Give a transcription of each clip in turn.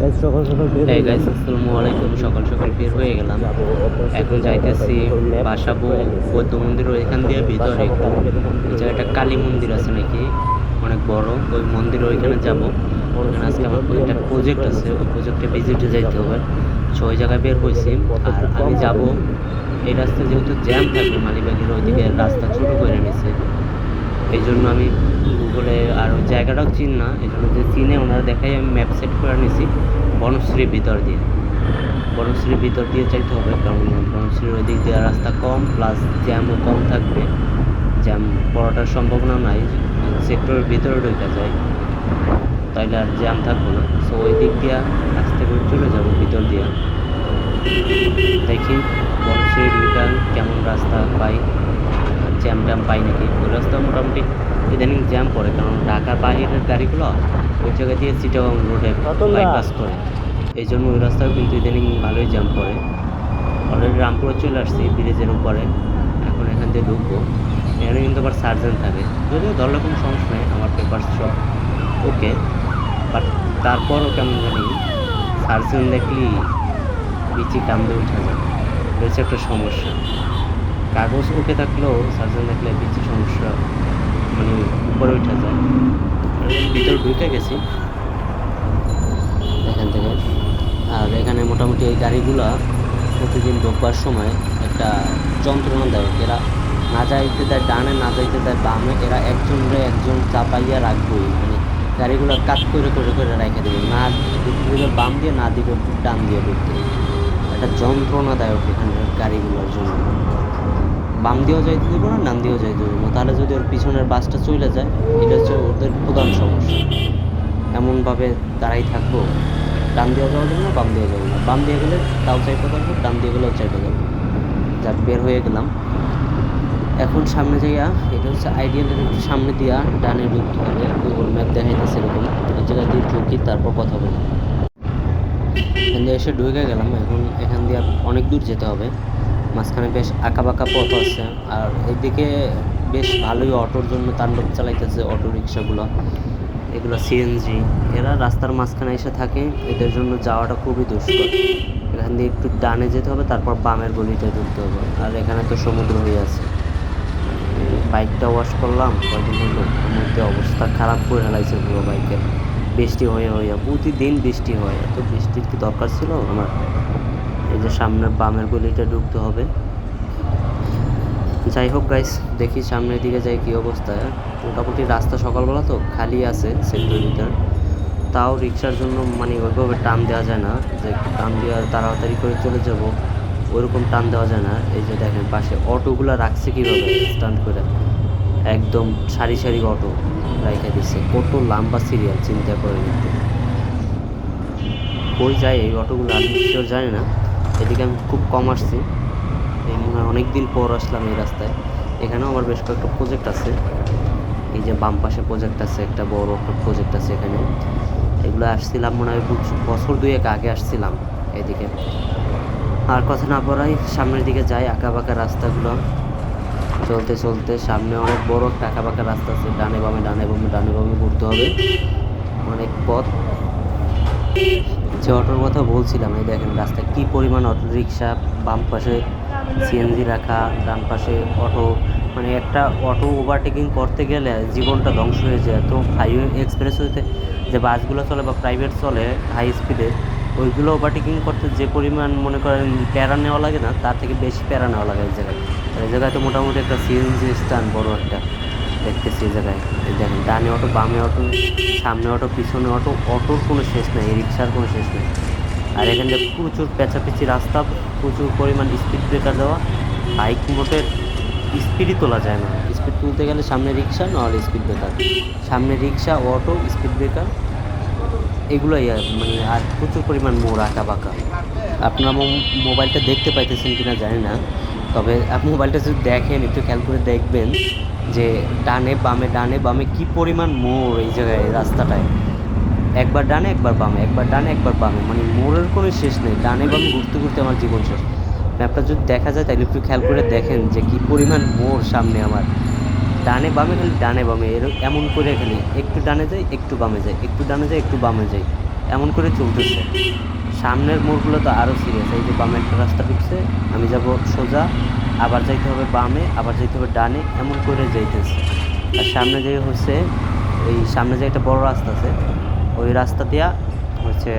এই গাইস আসসালামু আলাইকুম। সকাল সকাল বের হয়ে গেলাম। এখন যাইতেছি বাসাবো বৌদ্ধ মন্দির ওইখান দিয়ে ভিতরে। একটু জায়গাটা কালী মন্দির আছে নাকি? অনেক বড়। ওই মন্দির ওইখানে যাব। ওখানে আজকে আমার একটা প্রজেক্ট আছে। ওই প্রজেক্টে ভিজিটে যাইতে হবে। সো ওই জায়গায় বের হয়েছি। আর আমি যাব। এই রাস্তায় যেহেতু জ্যাম থাকবে মালিবাগের ওইদিকে রাস্তা ছোটো করে নিছে। এই জন্য আমি গুগলে আর ওই জায়গাটাও চিন না এই জন্য যে চিনে ওনারা দেখাই, আমি ম্যাপ সেট করে নিয়েছি বনশ্রীর ভিতর দিয়ে। বনশ্রীর ভিতর দিয়ে চাইতে হবে, কারণ বনশ্রীর ওই দিক দিয়ে রাস্তা কম প্লাস জ্যামও কম থাকবে। জ্যাম পড়াটার সম্ভাবনা নাই সেক্টরের ভিতরে ঢুকে যায়। তাইলে আর জ্যাম থাকব না। সো ওই দিক দিয়ে আস্তে করে চলে যাব, ভিতর দিয়ে। দেখি বনশ্রীর রিটার্ন কেমন রাস্তা পাই। জ্যাম ট্যাম পাই নাকি? ওই রাস্তা মোটামুটি ইদানিং জ্যাম পড়ে কারণ ঢাকার বাইরের গাড়িগুলো ওই জায়গা দিয়ে চিটাগং রোডে। বাইপাস করে। এই জন্য ওই রাস্তাও কিন্তু ইদানিং ভালোই জ্যাম পড়ে। অলরেডি রামপুরে চলে আসছি ব্রিজের উপরে। এখন এখান দিয়ে ঢুকবো। এখানে কিন্তু আবার সার্জেন থাকে। যদিও ধরলে কোনো সমস্যা নেই আমার পেপার সব ওকে বাট তারপরও কেমন জানি সার্জেন দেখলি বিচি কামড়ে উঠা যায়। রয়েছে একটা সমস্যা। কাগজ ওকে থাকলেও সার্জন দেখলে বেশি সমস্যা মানে উপরে উঠে যায়। ভিতরে ঢুকে গেছি। এখান থেকে। আর এখানে মোটামুটি এই গাড়িগুলা প্রতিদিন ঢোকবার সময় একটা যন্ত্রণা দেয়। এরা না যাইতে দেয় ডানে, না যাইতে দেয় বামে, এরা একজনরে একজন চাপাইয়া রাখবই। মানে গাড়িগুলো কাট করে করে করে রেখে দেবে। না দেবে বাম দিয়ে, না দিবে ডান দিয়ে ঢুকতে। একটা যন্ত্রণাদায়ক এখানকার গাড়িগুলোর জন্য। বাম দিয়েও যাইতে দেবো না ডান দিয়েও যাইতে দেবো না। তাহলে যদি ওর পিছনের বাসটা চলে যায়, এটা হচ্ছে ওদের প্রধান সমস্যা। এমনভাবে দাঁড়াই থাকব। ডান দিয়ে যাওয়া যাবে না বাম দিয়ে যাব না। বাম দিয়ে গেলে তাও চাইতে পারব ডান দিয়ে গেলেও চাইতে পারব। যাক বের হয়ে গেলাম। এখন সামনে যাইয়া, এটা হচ্ছে আইডিয়ালের একটু সামনে দিয়া ডানে ঢুকতে হবে গুগল ম্যাপ দেখাইতেছে এরকম। এই জায়গা দিয়ে ঢুকি, তারপর কথা বলি। এখান দিয়ে এসে ঢুকে গেলাম। এখন এখান দিয়ে অনেক দূর যেতে হবে। মাঝখানে বেশ আঁকা বাঁকা পথ আছে। আর এদিকে বেশ ভালোই অটোর জন্য তাণ্ডব চালাইতেছে অটো রিক্সাগুলো এগুলো সিএনজি এরা রাস্তার মাঝখানে এসে থাকে। এদের জন্য যাওয়াটা খুবই দুষ্কর। এখান দিয়ে একটু ডানে যেতে হবে, তারপর বামের গলিতে ঢুকতে হবে। আর এখানে তো সমুদ্র হয়ে আছে। বাইকটা ওয়াশ করলাম, কয়দিন হলো? মধ্যে অবস্থা খারাপ করে হেলাইছে পুরো বাইকের বৃষ্টি হয়ে হয়ে, প্রতিদিন বৃষ্টি হয়। এত বৃষ্টির কি দরকার ছিল? আমার এই যে সামনে বামের গলিটা ঢুকতে হবে। যাই হোক গাইস দেখি সামনের দিকে যাই কি অবস্থা। মোটামুটি রাস্তা সকালবেলা তো খালি আছে সেক্টরের ভিতর তাও রিক্সার জন্য মানে ওইভাবে টান দেওয়া যায় না। যে টান দেওয়া তাড়াতাড়ি করে চলে যাব ওইরকম টান দেওয়া যায় না। এই যে দেখেন পাশে অটোগুলো রাখছে কীভাবে স্ট্যান্ড করে। একদম সারি সারি অটো রাইখা দিচ্ছে কত লম্বা সিরিয়াল চিন্তা করে কই যায় এই অটোগুলো? আমি জানি না। এদিকে আমি খুব কম আসছি। মনে হয় অনেক দিন পর আসলাম এই রাস্তায়। এখানেও আমার বেশ কয়েকটা প্রজেক্ট আছে। এই যে বাম পাশে প্রজেক্ট আছে, একটা বড় একটা প্রজেক্ট আছে এখানে। এগুলো আসছিলাম মনে হয় বছর দুয়েক আগে আসছিলাম এদিকে। আর কথা না পড়াই সামনের দিকে যাই আঁকা বাঁকা রাস্তাগুলো। চলতে চলতে সামনে অনেক বড় একটা আঁকা বাঁকা রাস্তা আছে। ডানে বামে ডানে বামে ডানে বামে ঘুরতে হবে। অনেক পথ। যে অটোর কথা বলছিলাম, এই দেখেন রাস্তায় কী পরিমাণ অটো, রিক্সা, বাম পাশে সিএনজি রাখা, ডান পাশে অটো মানে একটা অটো ওভারটেকিং করতে গেলে জীবনটা ধ্বংস হয়ে যায়। তো হাইওয়ে এক্সপ্রেস হইতে যে বাসগুলো চলে বা প্রাইভেট চলে হাই স্পিডে ওইগুলো ওভারটেকিং করতে যে পরিমাণ মনে করেন প্যারা নেওয়া লাগে না, তার থেকে বেশি প্যারা নেওয়া লাগে এই জায়গায়। এই জায়গায় তো মোটামুটি একটা সিএনজি স্ট্যান্ড বড় একটা। দেখতেছি এই জায়গায়। এই দেখেন, ডানে অটো, বামে অটো, সামনে অটো, পিছনে অটো, অটোর কোনো শেষ নেই রিক্সার কোনো শেষ নেই। আর এখানে প্রচুর পেঁচাপেচি রাস্তা, প্রচুর পরিমাণ স্পিড ব্রেকার দেওয়া। বাইক মোটের স্পিডই তোলা যায় না। স্পিড তুলতে গেলে সামনে রিক্সা নাহলে স্পিড ব্রেকার সামনে রিক্সা অটো স্পিড ব্রেকার এগুলোই আর মানে আর প্রচুর পরিমাণ মোড় আঁকা বাঁকা আপনারা মোবাইলটা দেখতে পাইতেছেন কিনা জানি না, তবে আপনি মোবাইলটা যদি দেখেন, একটু খেয়াল করে দেখবেন। যে ডানে বামে ডানে বামে কি পরিমাণ মোড় এই জায়গায় রাস্তাটায়? একবার ডানে, একবার বামে, একবার ডানে, একবার বামে। মানে মোড়ের কোনো শেষ নেই, ডানে বামে ঘুরতে ঘুরতে আমার জীবন শেষ। ম্যাপটা যদি দেখা যায়, তাহলে একটু খেয়াল করে দেখেন যে কি পরিমাণ মোড় সামনে আমার। ডানে বামে, খালি ডানে বামে এর এমন করে খালি একটু ডানে যাই, একটু বামে যাই, একটু ডানে যাই, একটু বামে যাই, এমন করে চলতেছে। সামনের মোড়গুলো তো আরও সিরিয়াস এই যে বামে একটা রাস্তা ঢুকছে, আমি যাব সোজা, আবার যাইতে হবে বামে, আবার যাইতে হবে ডানে, এমন করে যাইতেছে। আর সামনে যে হচ্ছে, এই সামনে যে একটা বড় রাস্তা আছে, ওই রাস্তা দিয়া হচ্ছে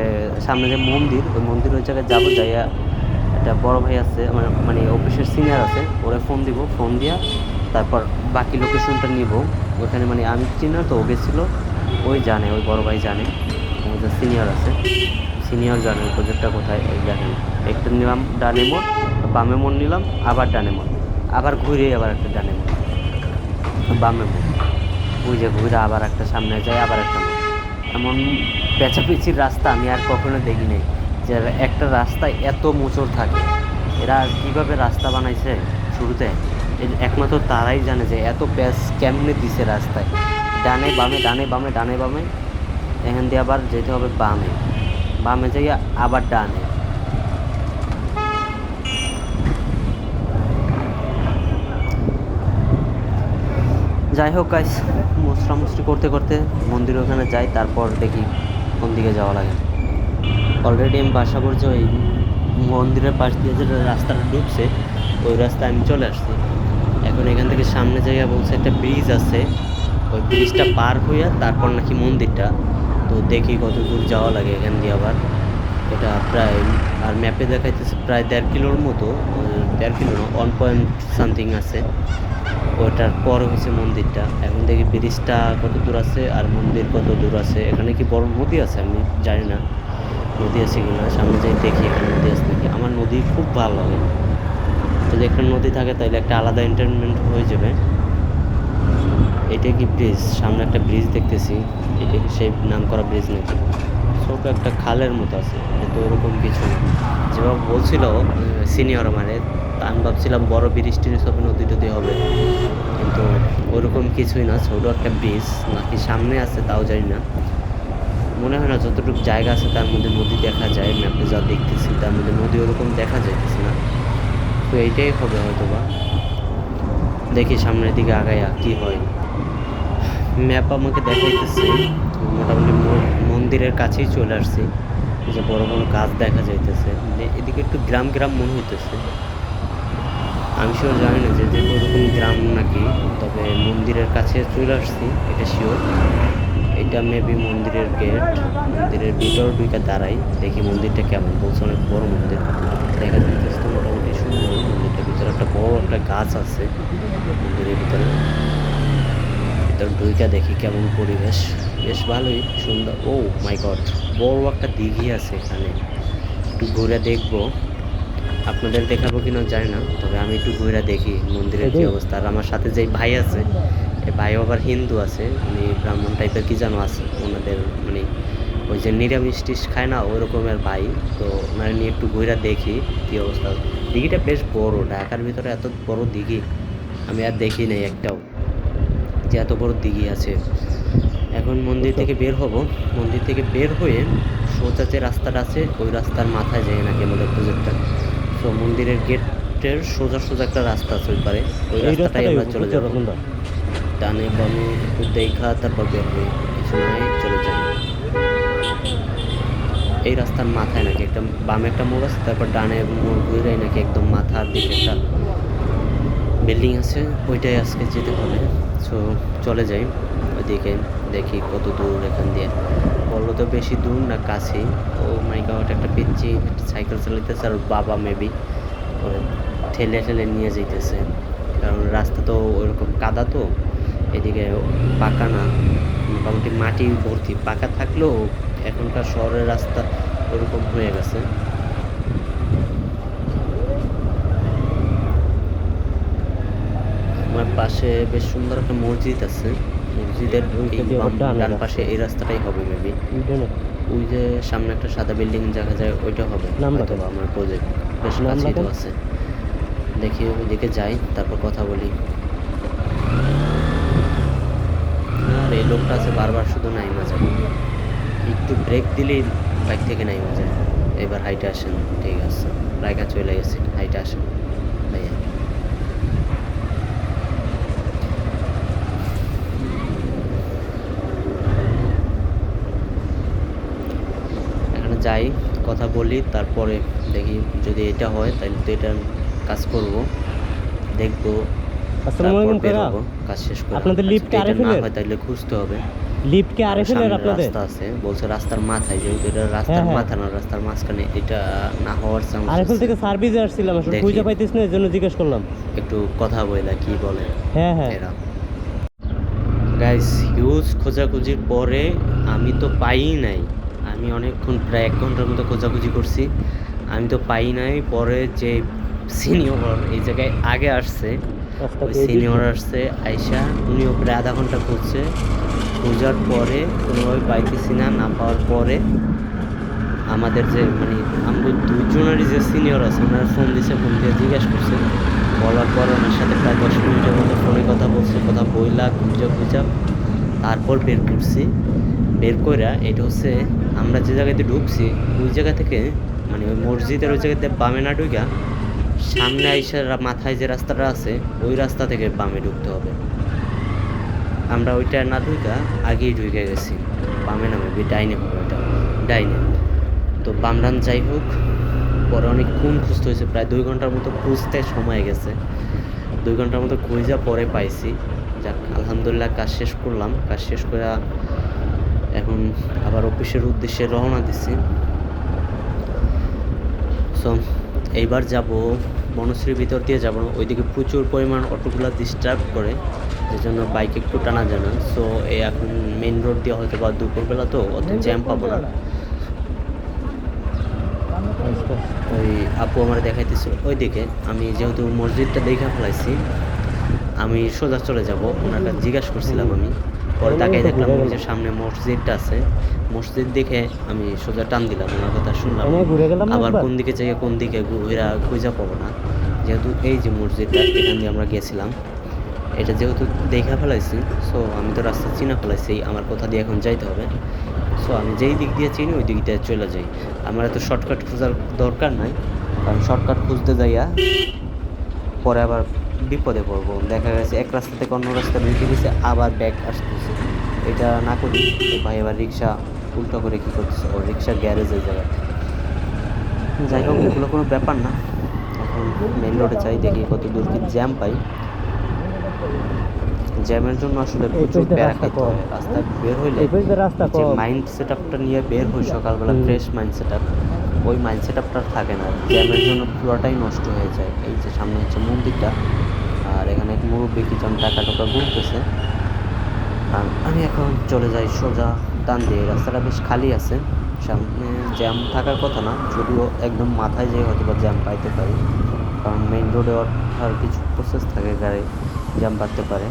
সামনে যে মন্দির, ওই মন্দির ওই জায়গায় যাব, যাইয়া একটা বড় ভাই আছে আমার মানে অফিসের সিনিয়র আছে, ওরা ফোন দিব ফোন দিয়া তারপর বাকি লোকেশনটা নিব। ওখানে মানে আমি চিনি তো ও গেছিল, ওই জানে, ওই বড় ভাই জানে আমাদের সিনিয়র আছে। সিনিয়র জানেন, প্রজেক্টটা কোথায় দেখেন। একটা নিলাম ডানে মোড়, বামে মোড় নিলাম, আবার ডানে মোড়। আবার ঘুরে আবার একটা ডানে মোড়। বামে মোড়। যে ঘুরে আবার একটা সামনে যায়, আবার একটা মোড়। এমন পেঁচাপিচির রাস্তা আমি আর কখনো দেখি নাই, যে একটা রাস্তায় এত মোচড় থাকে। এরা কীভাবে রাস্তা বানাইছে শুরুতে? একমাত্র তারাই জানে যে এত প্যাচ কেমনে দিছে রাস্তায়। ডানে বামে ডানে বামে ডানে বামে। এখান দিয়ে আবার যেতে হবে বামে। বামে যাইয়া আবার ডানে। যাই হোক গাইস মুসরামুসরি করতে করতে মন্দির ওখানে যাই, তারপর দেখি কোন দিকে যাওয়া লাগে। অলরেডি আমি বাসা করছি, ওই মন্দিরের পাশ দিয়ে যে রাস্তাটা ঢুকছে, ওই রাস্তায় আমি চলে আসছি। এখন এখান থেকে সামনে জায়গা বলছে একটা ব্রিজ আছে। ওই ব্রিজটা পার হইয়া তারপর নাকি মন্দিরটা। তো দেখি কত দূর যাওয়া লাগে এখান দিয়ে আবার। এটা প্রায়, আর ম্যাপে দেখাইতেছে প্রায় দেড় কিলোর মতো দেড় কিলো না ওয়ান পয়েন্ট সামথিং আছে। ওটার পর হয়েছে মন্দিরটা। এখন দেখি ব্রিজটা কত দূর আছে আর মন্দির কত দূর আছে। এখানে কি বড় নদী আছে আমি জানি না। নদী আছে কি না সামনে যাই দেখি এখানে নদী আছে নাকি। আমার নদী খুব ভালো লাগে। যদি একটা নদী থাকে তাহলে একটা আলাদা এন্টারটেনমেন্ট হয়ে যাবে। এটা কি ব্রিজ? সামনে একটা ব্রিজ দেখতেছি। সেই নাম করা ব্রিজ নাকি ছোট একটা খালের মতো আছে, কিন্তু ওরকম কিছু না। যেভাবে বলছিল সিনিয়র মানে আমি ভাবছিলাম বড় ব্রিজ টিরিজ হবে নদী টদী হবে। কিন্তু ওরকম কিছুই না, ছোটো একটা ব্রিজ নাকি সামনে আছে তাও জানি না। মনে হয় না যতটুকু জায়গা আছে তার মধ্যে নদী দেখা যায় ম্যাপে যা দেখতেছি তার মধ্যে নদী ওরকম দেখা যাইতেছে না। তো এইটাই হবে হয়তো বা দেখি সামনের দিকে আগাইয়া কি হয়। ম্যাপ আমাকে দেখাইতেছে। মোটামুটি মন্দিরের কাছেই চলে আসছি। যে বড় বড় গাছ দেখা যাইতেছে। মানে এদিকে একটু গ্রাম গ্রাম মনে হইতেছে। আমি শিওর জানি না যে ওরকম গ্রাম নাকি, তবে মন্দিরের কাছে চলে আসছি, এটা শিওর এটা মেবি মন্দিরের গেট মন্দিরের ভিতর ঢুকে দাঁড়াই, দেখি মন্দিরটা কেমন। বলছে অনেক বড় মন্দির। দেখা যাইতেছে মোটামুটি সুন্দর। মন্দিরটার ভিতরে একটা বড় একটা গাছ আছে। মন্দিরের ভিতরে। ভিতর ঢুইকা দেখি কেমন পরিবেশ। বেশ ভালোই সুন্দর। ও মাই গড বড় একটা দিঘি আছে এখানে। একটু ঘুরে দেখব। আপনাদের দেখাবো কিনা জানি না তবে আমি একটু ঘুরে দেখি মন্দিরের কি অবস্থা। আর আমার সাথে যে ভাই আছে এই ভাই আবার হিন্দু আছে উনি ব্রাহ্মণ টাইপের কি যেন আছে ওনাদের মানে ওই যে নিরামিষ টিস খায় না ওই রকমের ভাই। তো ওনারা নিয়ে একটু ঘুরে দেখি কি অবস্থা। দিঘিটা বেশ বড় ঢাকার ভিতরে এত বড় দিঘি আমি আর দেখি নাই একটাও। যে এত বড় দিঘি আছে। এখন মন্দির থেকে বের হব। মন্দির থেকে বের হয়ে সোজা যে রাস্তাটা আছে ওই রাস্তার মাথায় যায় নাকি আমাদের প্রজেক্টটা তো মন্দিরের গেটের সোজা সোজা একটা রাস্তা আছে ওই পারে। ওই রাস্তাটাই আমরা চলে যাব। ডানে বামে একটু দেখা তারপর বের হয়ে কিছু নাই চলে যাই। এই রাস্তার মাথায় নাকি একটা বামে একটা মোড় আছে তারপর ডানে মোড় ঘুরে নাকি একদম মাথার দিকে একটা বিল্ডিং আছে। ওইটাই আজকে যেতে হবে। সো চলে যাই ওইদিকে, দেখি কত দূর এখান দিয়ে। বলল তো বেশি দূর না কাছেই ও মাই গড একটা পিচ্ছি সাইকেল চালাইতেছে আর বাবা মেবি ঠেলে ঠেলে নিয়ে যাইতেছে। কারণ রাস্তা তো ওরকম কাদা তো, এদিকে পাকা না। মোটামুটি মাটি ভর্তি। পাকা থাকলেও এখনকার শহরের রাস্তা ওরকম হয়ে গেছে আমার পাশে বেশ সুন্দর একটা মসজিদ আছে। মসজিদের ডান পাশে এই রাস্তাটাই হবে মেবি ওই যে সামনে একটা সাদা বিল্ডিং দেখা যায় ওইটা হবে। আমার প্রজেক্ট বেশ কাছেই তো আছে। দেখি ওইদিকে যাই তারপর কথা বলি। আর এই লোকটা আছে বারবার শুধু নাইমা যায়। একটু ব্রেক দিলেই বাইক থেকে নাইমা যায়। এবার হাইটে আসেন ঠিক আছে। রায়গা চলে গেছে হাইটে আসেন ভাইয়া যাই কথা বলি তারপরে দেখি যদি এটা হয় তাহলে তো এটা কাজ করব। দেখব আসসালামু আলাইকুম বেরোবো কাজ শেষ করে আপনাদের আর lift আরে না হয় তাহলে খুঁজতে হবে। লিফট কি আরে সামনে আপনাদের? রাস্তা আছে বলছে রাস্তার মাথায় যেহেতু এটা রাস্তার হ্যাঁ। মাথা না রাস্তার মাঝখানে এটা না হওয়ার চান্স আরএফএল থেকে সার্ভিসে আসছিলাম আসলে খুঁজে পাইতিস না এই জন্য জিজ্ঞেস করলাম। একটু কথা বলে কি বলে হ্যাঁ হ্যাঁ। এরা। গাইস হিউজ খোঁজাখুঁজির পরে আমি তো পাই নাই। আমি অনেকক্ষণ প্রায় এক ঘণ্টার মতো খোঁজাখুঁজি করছি। আমি তো পাই নাই পরে যে সিনিয়র এই জায়গায় আগে আসছে ওই সিনিয়র আসছে আয়সা উনিও প্রায় আধা ঘণ্টা খুঁজছে। খোঁজার পরে কোনোভাবে পাইতেছি না না পাওয়ার পরে আমাদের যে মানে আমাদের দুজনেরই যে সিনিয়র আছে ওনার ফোন দিছে ফোন দিয়ে জিজ্ঞেস করছে। বলার পর ওনার সাথে প্রায় দশ মিনিটের মতো ফোনে কথা বলছে কথা বইলা খুঁজা খুঁজা তারপর বের করছি। বের কইরা এটা হচ্ছে আমরা যে জায়গাতে ঢুকছি, ওই জায়গা থেকে মানে ওই মসজিদের ওই জায়গাতে বামে না ঢুকা সামনে আইসা রা- মাথায় যে রাস্তাটা আছে, ওই রাস্তা থেকে বামে ঢুকতে হবে। আমরা ওইটা না ঢুকা আগেই ঢুকে গেছি। বামে নামে ডাইনে হবে ওইটা, ডাইনে। তো বামরান যাই হোক, পরে অনেকক্ষণ খুঁজতে হয়েছে, প্রায় দুই ঘণ্টার মতো খুঁজতে সময় গেছে। দুই ঘণ্টার মতো খুঁজা পরে পাইছি। যাক, আলহামদুলিল্লাহ কাজ শেষ করলাম। কাজ শেষ করে এখন আবার অফিসের উদ্দেশ্যে রওনা দিছি। সো এইবার যাব বনশ্রীর ভিতর দিয়ে যাব। ওইদিকে প্রচুর পরিমাণ অটোগুলো ডিস্টার্ব করে যে জন্য বাইক একটু টানা যায় না। সো এই এখন মেন রোড দিয়ে হয়তো বা দুপুরবেলা তো অত জ্যাম পাবো না। ওই আপু আমার দেখাইতেছিল ওইদিকে। আমি যেহেতু মসজিদটা দেখে ফেলাইছি আমি সোজা চলে যাব। ওনার কাছে জিজ্ঞাসা করছিলাম আমি। পরে তাকে দেখলাম যে সামনে মসজিদটা আছে। মসজিদ দেখে আমি সোজা টান দিলাম ওনার কথা শুনলাম। আবার কোন দিকে চাই কোন দিকে ঘুরা খুঁজা পাবো না। যেহেতু এই যে মসজিদটা এখান দিয়ে আমরা গেছিলাম। এটা যেহেতু দেখা ফেলাইছি সো আমি তো রাস্তা চিনা ফেলাইছি আমার কোথা দিয়ে এখন যাইতে হবে। সো আমি যেই দিক দিয়ে চিনি ওই দিক দিয়ে চলে যাই। আমার এত শর্টকাট খোঁজার দরকার নাই কারণ শর্টকাট খুঁজতে যাইয়া পরে আবার বিপদে পড়ব। দেখা গেছে এক রাস্তা থেকে অন্য রাস্তা ঢুকে গেছে আবার ব্যাগ আসতেছে। এটা না করি ভাই এবার রিক্সা উল্টো করে কী করতেছে? ও রিক্সার গ্যারেজ জায়গায় যাই হোক এগুলো কোনো ব্যাপার না। এখন মেন রোডে চাই দেখি কত দূর কি জ্যাম পাই। জ্যামের জন্য আসলে প্রচুর প্যারা রাস্তা খাইতে হয়। রাস্তায় বের হইলে যে মাইন্ড সেট আপটা নিয়ে বের হই সকালবেলা ফ্রেশ মাইন্ড সেট আপ ওই মাইন্ড সেট আপটা থাকে না। জ্যামের জন্য পুরোটাই নষ্ট হয়ে যায়। এই যে সামনে হচ্ছে মন্দিরটা। এখানে এক মুরব্বী কি জন টাকা টাকা ঘুরতেছে আর আমি এখন চলে যাই সোজা ডান দিয়ে, রাস্তাটা বেশ খালি আছে। সামনে জ্যাম থাকার কথা না, যদিও একদম মাথায় যেয়ে হয়তো বা জ্যাম পাইতে পারি, কারণ মেইন রোডে ওঠার কিছু প্রসেস থাকে গাড়ি জ্যাম বাড়তে পারে।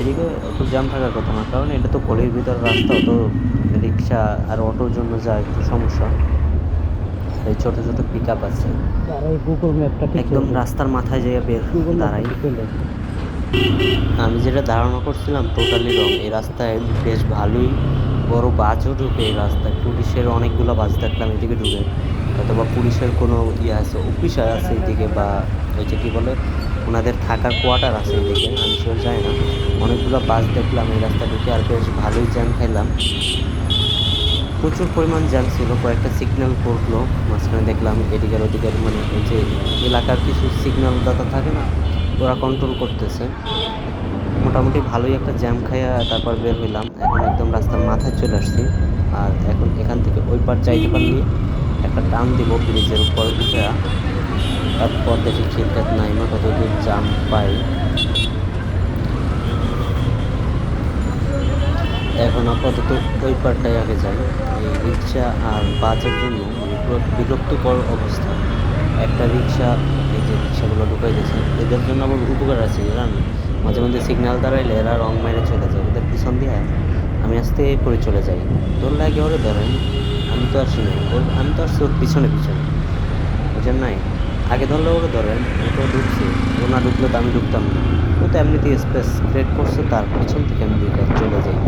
এদিকে অত জ্যাম থাকার কথা না, কারণ এটা তো গলির ভিতর রাস্তা, তো রিক্সা আর অটোর জন্য যা একটু সমস্যা। এই ছোট ছোট পিক আপ আছে একদম রাস্তার মাথায় যেয়ে বের দাঁড়াই। আমি যেটা ধারণা করছিলাম টোটালি রং এই রাস্তায় বেশ ভালোই বড় বাসও ঢুকে এই রাস্তায়। পুলিশের অনেকগুলো বাস দেখলাম এদিকে ঢুকে। অথবা পুলিশের কোনো ইয়ে আছে অফিসার আছে এদিকে বা ওই যে কী বলে ওনাদের থাকার কোয়ার্টার আছে এদিকে আমি শিওর যাই না। অনেকগুলো বাস দেখলাম এই রাস্তা ঢুকে আর বেশ ভালোই জ্যাম খাইলাম প্রচুর পরিমাণ জ্যাম ছিল, কয়েকটা সিগন্যাল করল, মাঝখানে দেখলাম এদিকের ওদিকের মানে যে এলাকার কিছু সিগন্যাল দাতা থাকে না, ওরা কন্ট্রোল করতেছে। মোটামুটি ভালোই একটা জ্যাম খাইয়া তারপর বের হইলাম। এখন একদম রাস্তার মাথায় চলে আসছি। আর এখন এখান থেকে ওই পার যাইতে পারলি একটা টান দিব ব্রিজের উপর উঠে। তারপর দেখি খিলকাত নাইমা কত দূর জাম পাই। এখন আপাতত ওই পারটাই আগে যাই। এই রিক্সা আর বাসের জন্য বিরক্তকর অবস্থা। একটা রিক্সা, এই যে রিক্সাগুলো ঢুকাই দিয়েছে, এদের জন্য আমার উপকার আছে, জানেন? মাঝে মধ্যে সিগন্যাল দাঁড়াইলে এরা রং মেরে চলে যায়। ওদের পিছন দিয়ে আমি আস্তে করে চলে যাই। তোর লাগে ওরে ধরেন, আমি তো আসি নাই আমি তো আসছি ওর পিছনে পিছনে। বুঝেন নাই? আগে ধরলে ওরে ধরেন তো ঢুকছে। ও না ঢুকলে তো আমি ঢুকতাম না। ও তো এমনিতে স্পেস ক্রিয়েট করছে, তার পিছন থেকে আমি ঢুকে চলে যাই।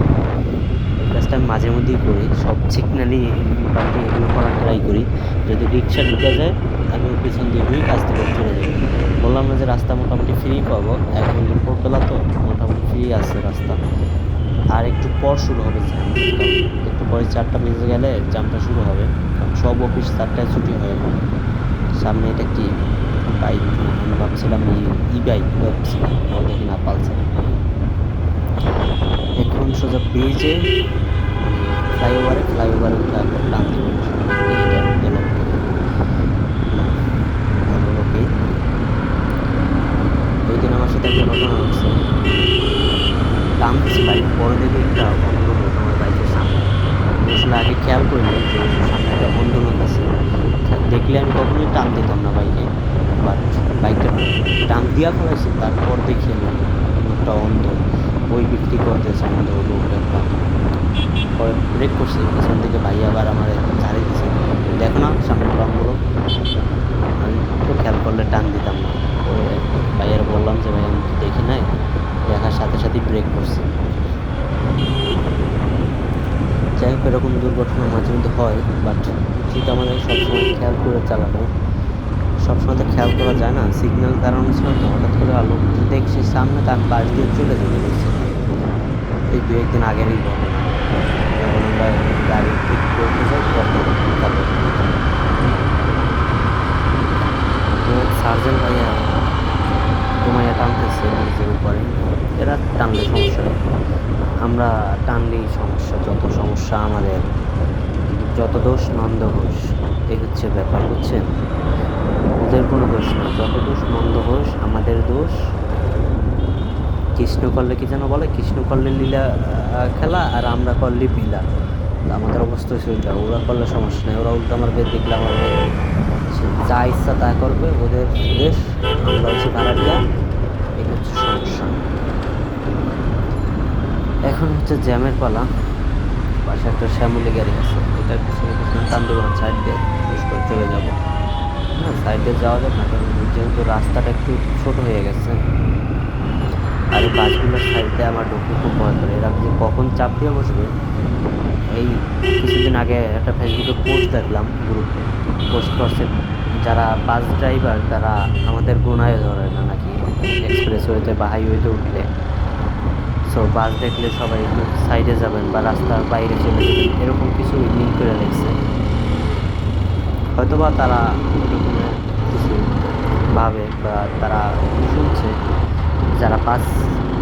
এই কাজটা আমি মাঝে মধ্যেই করি। সব সিগনালি মোটামুটি এগুলো করার ট্রাই করি। যদি রিক্সা ঢুকে যায়, আমি ওর পিছন দিয়ে ঢুকে কাজ থেকে চলে যাই। বললাম না যে রাস্তা মোটামুটি ফ্রি পাবো। এখন দুপুরবেলা তো মোটামুটি ফ্রি আছে রাস্তা। আর একটু পর শুরু হবে জ্যাম একটু পরে চারটা বেজে গেলে জ্যামটা শুরু হবে। কারণ সব অফিস চারটায় ছুটি হয়ে। সামনে এটা কি? বাইক? আমি ভাবছিলাম ই বাইক ভাবছিলাম দেখি না পালসার এখন সোজা ব্রিজে ফ্লাইওভারে ফ্লাইওভারে দিন আমার সাথে আমার আসলে আগে খেয়াল করিনি যে সামনে একটা অন্ধলোক আছে। দেখলে আমি কখনোই টান দিতাম না বাইকে বাট বাইকটা টান দিয়া ফেলাইছি, তারপর দেখি আমি লোকটা অন্ধ, বই বিক্রি করতেছে অন্ধ লোক একটা পরে ব্রেক করছে, পেছন থেকে ভাই আবার আমার ঝাড়ি দিছে। দেখো না, সামনে ট্রামগুলো আমি তো খেয়াল করলে টান দিতাম না পরে ভাইয়ার বললাম যে ভাই আমি তো দেখি নাই দেখার সাথে সাথেই ব্রেক করছি যাই হোক এরকম দুর্ঘটনা মাঝে মধ্যে হয় বাট উচিত আমাদের সবসময় খেয়াল করে চালানো। সবসময় তো খেয়াল করা যায় না। সিগন্যাল দাঁড়ানো ছিল তো হঠাৎ করে আলো দেখছি সামনে তার পাশ দিয়ে চলে যেতে বলছে। এই দু একদিন আগেরই ঘটনা। আমরা গাড়ি ঠিক করতে চাই তখন সার্জেন্ট ভাইয়া তোমায় টানতেছে নিজের উপরে। এরা টানলে সমস্যা আমরা টানলেই সমস্যা, যত সমস্যা আমাদের যত দোষ নন্দ ঘোষ এই হচ্ছে ব্যাপার, বুঝছেন? ওদের কোনো দোষ না। যত দোষ নন্দ ঘোষ আমাদের দোষ। কৃষ্ণ করলে কি যেন বলে? কৃষ্ণ করলে লীলা খেলা আর আমরা করলে বিলা আমাদের অবস্থা ওইটা ওরা করলে সমস্যা নেই। ওরা উল্টো আমার বেদ দেখলে আমার বেদ। যা ইচ্ছা তা করবে, ওদের দেশ, আমরা হচ্ছে ভাড়াটিয়া এটা হচ্ছে সমস্যা। এখন হচ্ছে জ্যামের পালা। পাশে একটা শ্যামলি গাড়ি আছে। এটার পিছনে পিছনে টান সাইড দিয়ে করে চলে যাব। না সাইড যাওয়া যাবে না, কারণ যেহেতু রাস্তাটা একটু ছোট হয়ে গেছে। আর এই বাসগুলোর সাইডে আমার ঢুকতে খুব ভয় করে। এরা যে কখন চাপ দিয়ে বসবে, এই কিছুদিন আগে একটা ফেসবুকে পোস্ট দেখলাম গ্রুপে পোস্ট করছে যারা বাস ড্রাইভার তারা আমাদের গোনায় ধরে না, নাকি এক্সপ্রেস ওয়েতে বা হাইওয়েতে উঠলে। সো বাস দেখলে সবাই একটু সাইডে যাবেন বা রাস্তার বাইরে চলে যাবেন, এরকম কিছু লিঙ্ক করে রেখেছে। হয়তোবা তারা এরকমের কিছু ভাবে বা তারা শুনছে, যারা বাস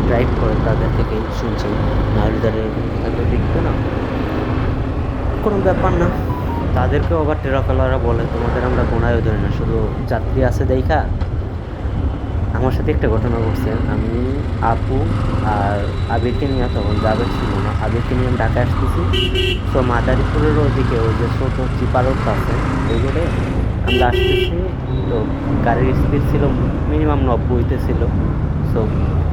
ড্রাইভ করে তাদের থেকেই শুনছে, নাহলে তাদের হয়তো দেখবে না। কোনো ব্যাপার না। তাদেরকেও আবার টেরাফেলারা বলে, তোমাদের আমরা গোনায়ও ধরি না, শুধু যাত্রী আছে দেখা আমার সাথে একটা ঘটনা ঘটছে। আমি আপু আর আবিরকে নিয়ে তখন যাবে ছিল না। আবিরকে নিয়ে আমি ঢাকায় আসতেছি। তো মাদারীপুরের ওদিকে ওই যে ছোট চিপারোড আছে, ওইগুলো আমরা আসতেছি। তো গাড়ির স্পিড ছিল মিনিমাম নব্বইতে ছিল। সো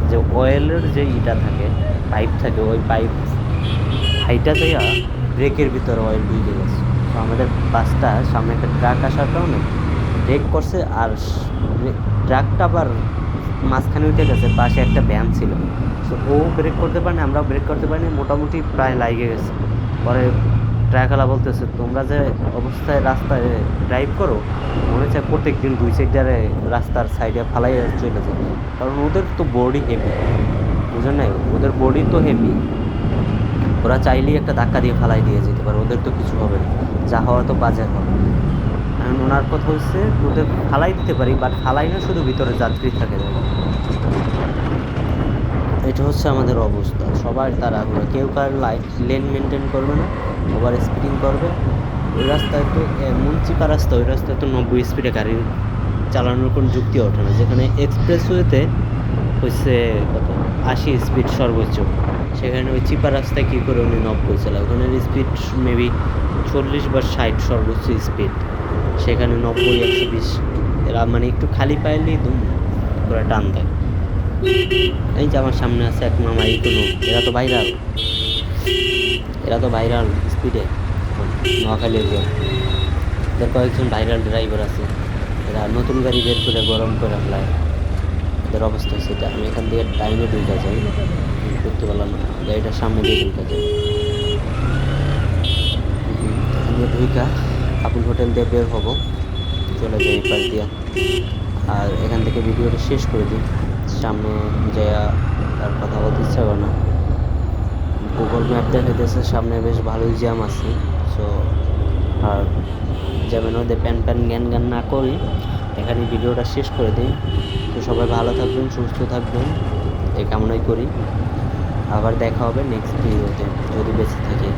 যে অয়েলের যে ইটা থাকে পাইপ থাকে, ওই পাইপ হাইটা যাইয়া ব্রেকের ভিতরে অয়েল ঢুকে গেছে। তো আমাদের বাসটা সামনে একটা ট্রাক আসার কারণে ব্রেক করছে আর ট্রাকটা আবার মাঝখানে উঠে গেছে, পাশে একটা ভ্যান ছিল। তো ও ব্রেক করতে পারেনি, আমরাও ব্রেক করতে পারিনি, মোটামুটি প্রায় লাগে গেছে। পরে ট্রাকওয়ালা বলতেছে, তোমরা যে অবস্থায় রাস্তায় ড্রাইভ করো, মনে হচ্ছে প্রত্যেক দিন দুই সাইডারে রাস্তার সাইডে ফালাই চলে যায় কারণ ওদের তো বডি হেভি বুঝেন নাই? ওদের বডি তো হেভি ওরা চাইলেই একটা ধাক্কা দিয়ে ফালাই দিয়ে যেতে পারে, ওদের তো কিছু হবে না। যা হওয়া তো বাজে হবে। ওনার কথা হচ্ছে ওদের ফালাই দিতে পারি বাট ফালাই না, শুধু ভিতরে যাত্রী থাকে এটা হচ্ছে আমাদের অবস্থা। সবার তাড়াহুড়ো কেউ কার লাইফ লেন মেনটেন করবে না ওভার স্পিডিং করবে। ওই রাস্তায় তো মুন্সিপা রাস্তা, ওই রাস্তায় তো নব্বই স্পিডে গাড়ি চালানোর কোনো যুক্তি ওঠে না। যেখানে এক্সপ্রেসওয়েতে হচ্ছে কত? আশি স্পিড সর্বোচ্চ। সেখানে ওই চিপা রাস্তায় কী করে উনি নব্বই চালায়? ওখানে স্পিড মেবি চল্লিশ বা ষাট সর্বোচ্চ স্পিড সেখানে নব্বই, একশো বিশ, এরা মানে একটু খালি পাইলেই দুম করে টান দেয়। এই যে আমার সামনে আছে এক মামা এই কোনো এরা তো ভাইরাল এরা তো ভাইরাল স্পিডে নোয়াখালীর লোক এদের কয়েকজন ভাইরাল ড্রাইভার আছে। এরা নতুন গাড়ি বের করে গরম করে ফেলায়। এদের অবস্থা সেটা। আমি এখান থেকে টাইমে ঢুকে যাই। করতে পারলাম না, গাড়িটার সামনে দিয়ে ঢুকে যাই। ঢুকা। কাপুল হোটেল দিয়ে বের হব। চলে যাই পাশ দিয়া। আর এখান থেকে ভিডিওটা শেষ করে দিই। সামনে যাইয়া আর কথা বলতে ইচ্ছা করে না। গুগল ম্যাপ দেখাইতেছে সামনে বেশ ভালোই জ্যাম আছে। সো আর জ্যামের মধ্যে প্যান প্যান জ্ঞান জ্ঞান না করি এখানে ভিডিওটা শেষ করে দিই। তো সবাই ভালো থাকবেন, সুস্থ থাকবেন। এই কামনাই করি। আবার দেখা হবে নেক্সট ভিডিওতে যদি বেঁচে থাকি।